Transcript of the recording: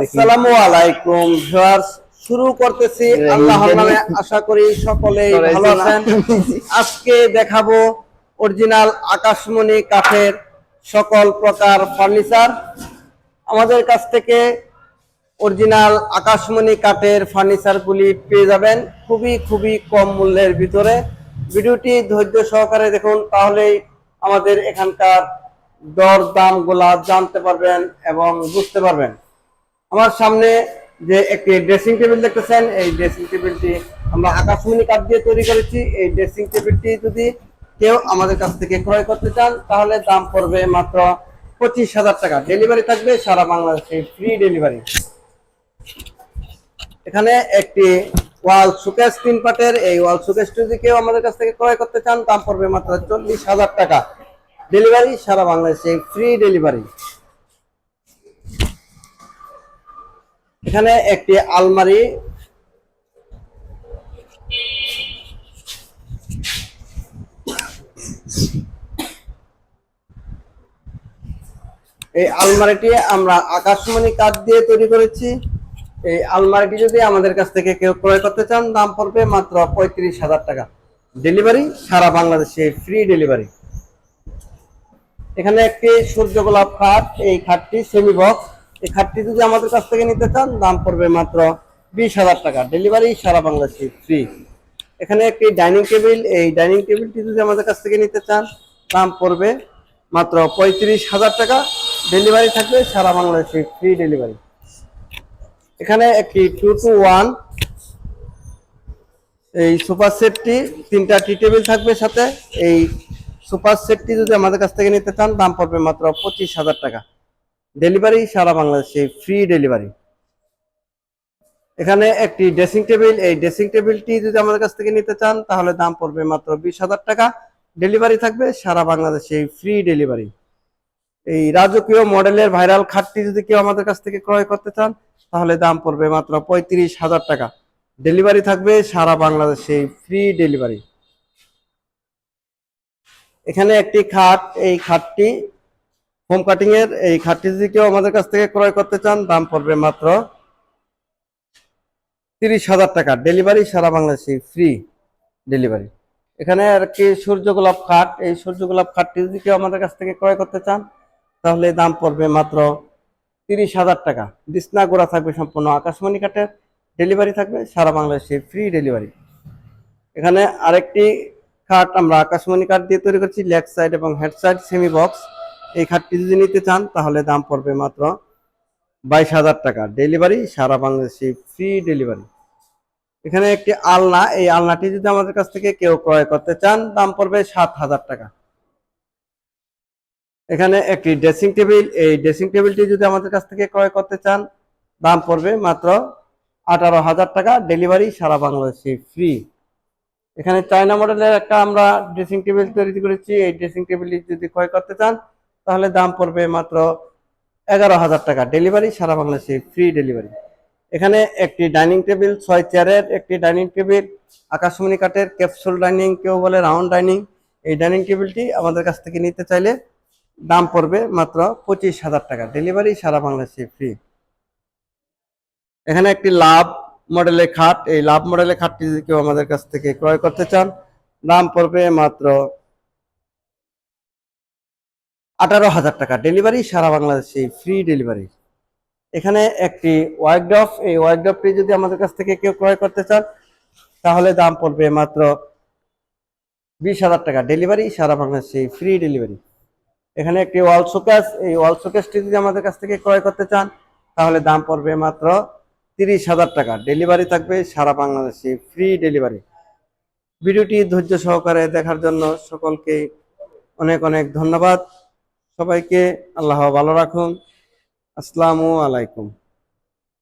আসসালামু আলাইকুম ভিউয়ার্স শুরু করতেছি। আল্লাহর নামে আশা করি সকলেই ভালো আছেন। আজকে দেখাবো অরিজিনাল আকাশমণি কাঠের সকল প্রকার ফার্নিচার। আমাদের কাছ থেকে অরিজিনাল আকাশমণি কাঠের ফার্নিচারগুলি পেয়ে যাবেন খুবই খুবই কম মূল্যের ভিতরে। ভিডিওটি ধৈর্য সহকারে দেখুন তাহলেই আমাদের এখানকার দর দামগুলা জানতে পারবেন এবং বুঝতে পারবেন। আমার সামনে যে একটি ড্রেসিং টেবিল দেখতেছেন, এই ড্রেসিং টেবিলটি আমরা আকাশমণি কাঠ দিয়ে তৈরি করেছি। এই ড্রেসিং টেবিলটি যদি কেউ আমাদের কাছ থেকে ক্রয় করতে চান, তাহলে দাম পড়বে মাত্র পঁচিশ হাজার টাকা। ডেলিভারি থাকবে সারা বাংলাদেশে ফ্রি ডেলিভারি এখানে একটি ওয়াল সুকেস তিন পাটের, এই ওয়াল সুকেস যদি কেউ আমাদের কাছ থেকে ক্রয় করতে চান, দাম পড়বে মাত্র চল্লিশ হাজার টাকা। ডেলিভারি সারা বাংলাদেশে ফ্রি ডেলিভারি এখানে একটি আলমারি। এই আলমারিটি আমরা আকাশমণি কাঠ দিয়ে তৈরি করেছি। এই আলমারিটি যদি আমাদের কাছ থেকে কেউ ক্রয় করতে চান, দাম পড়বে মাত্র পঁয়ত্রিশ হাজার টাকা। ডেলিভারি সারা বাংলাদেশে ফ্রি ডেলিভারি এখানে একটি সূর্য গোলাপ খাট, এই খাটটি সেমি বক্স এই খাটটি যদি আমাদের কাছ থেকে নিতে চান, দাম পড়বে মাত্র বিশ হাজার টাকা। ডেলিভারি সারা বাংলাদেশে ফ্রি এখানে একটি ডাইনিং টেবিল এই ডাইনিং টেবিলটি যদি আমাদের কাছ থেকে নিতে চান, দাম পড়বে মাত্র পঁয়ত্রিশ হাজার টাকা। ডেলিভারি থাকবে সারা বাংলাদেশে ফ্রি ডেলিভারি এখানে একটি টু টু ওয়ান এই সুপার সেটটি তিনটা টি টেবিল থাকবে সাথে। এই সুপার সেটটি যদি আমাদের কাছ থেকে নিতে চান, দাম পড়বে মাত্র পঁচিশ হাজার টাকা। ডেলিভারি সারা বাংলাদেশে ফ্রি ডেলিভারি এখানে একটি ড্রেসিং টেবিল এই ড্রেসিং টেবিলটি যদি আমাদের কাছ থেকে নিতে চান, তাহলে দাম পড়বে মাত্র বিশ হাজার টাকা। ডেলিভারি থাকবে সারা বাংলাদেশে ফ্রি ডেলিভারি এই রাজকীয় মডেলের ভাইরাল খাটটি যদি কেউ আমাদের কাছ থেকে ক্রয় করতে চান, তাহলে দাম পড়বে মাত্র পঁয়ত্রিশ হাজার টাকা। ডেলিভারি থাকবে সারা বাংলাদেশে ফ্রি ডেলিভারি এখানে একটি খাট, এই খাটটি হোম কাটিং এর, এই খাটটি যদি কেউ আমাদের কাছ থেকে ক্রয় করতে চান, দাম পড়বে মাত্র তিরিশ হাজার টাকা। ডেলিভারি সারা বাংলাদেশে ফ্রি ডেলিভারি এখানে আর কি সূর্য গোলাপ খাট, এই সূর্য গোলাপ খাটটি যদি কেউ আমাদের কাছ থেকে ক্রয় করতে চান, তাহলে দাম পড়বে মাত্র তিরিশ হাজার টাকা। বিছনা গোড়া থাকবে সম্পূর্ণ আকাশমণি কাঠের ডেলিভারি থাকবে সারা বাংলাদেশে ফ্রি ডেলিভারি এখানে আরেকটি খাট আমরা আকাশমণি কাঠ দিয়ে তৈরি করছি, লেগ সাইড এবং হেড সাইড সেমি বক্স এই খাটটি যদি নিতে চান, তাহলে দাম পড়বে মাত্র বাইশ হাজার টাকা। ডেলিভারি সারা বাংলাদেশে ফ্রি ডেলিভারি এখানে একটি আলনা, এই আলনাটি যদি আমাদের কাছ থেকে কেউ ক্রয় করতে চান, দাম পড়বে সাত হাজার টাকা। এখানে একটি ড্রেসিং টেবিল এই ড্রেসিং টেবিলটি যদি আমাদের কাছ থেকে ক্রয় করতে চান, দাম পড়বে মাত্র আঠারো হাজার টাকা। ডেলিভারি সারা বাংলাদেশে ফ্রি এখানে চায়না মডেলের একটা আমরা ড্রেসিং টেবিল তৈরি করেছি। এই ড্রেসিং টেবিলটি যদি ক্রয় করতে চান, তাহলে দাম পড়বে মাত্র এগারো হাজার টাকা। ডেলিভারি সারা বাংলাদেশে ফ্রি ডেলিভারি এখানে একটি ডাইনিং টেবিল ছয় চেয়ারের একটি ডাইনিং টেবিল আকাশমণি কাঠের ক্যাপসুল ডাইনিং কেউ বলে রাউন্ড ডাইনিং এই ডাইনিং টেবিলটি আমাদের কাছ থেকে নিতে চাইলে দাম পড়বে মাত্র পঁচিশ হাজার টাকা। ডেলিভারি সারা বাংলাদেশে ফ্রি এখানে একটি লাভ মডেলের খাট, এই লাভ মডেলের খাটটি যদি কেউ আমাদের কাছ থেকে ক্রয় করতে চান, দাম পড়বে মাত্র আঠারো হাজার টাকা। ডেলিভারি সারা বাংলাদেশে ফ্রি ডেলিভারি এখানে একটি ওয়াইড্রফ এই ওয়াইড্রফটি যদি আমাদের কাছ থেকে কেউ ক্রয় করতে চান, তাহলে দাম পড়বে মাত্র বিশ হাজার টাকা। ডেলিভারি সারা বাংলাদেশে ফ্রি ডেলিভারি এখানে একটি ওয়াল শোকেস এই ওয়াল শোকেসটি যদি আমাদের কাছ থেকে ক্রয় করতে চান, তাহলে দাম পড়বে মাত্র তিরিশ হাজার টাকা। ডেলিভারি থাকবে সারা বাংলাদেশে ফ্রি ডেলিভারি ভিডিওটি ধৈর্য সহকারে দেখার জন্য সকলকে অনেক অনেক ধন্যবাদ। সবাইকে আল্লাহ ভালো রাখুন। আসসালামু আলাইকুম।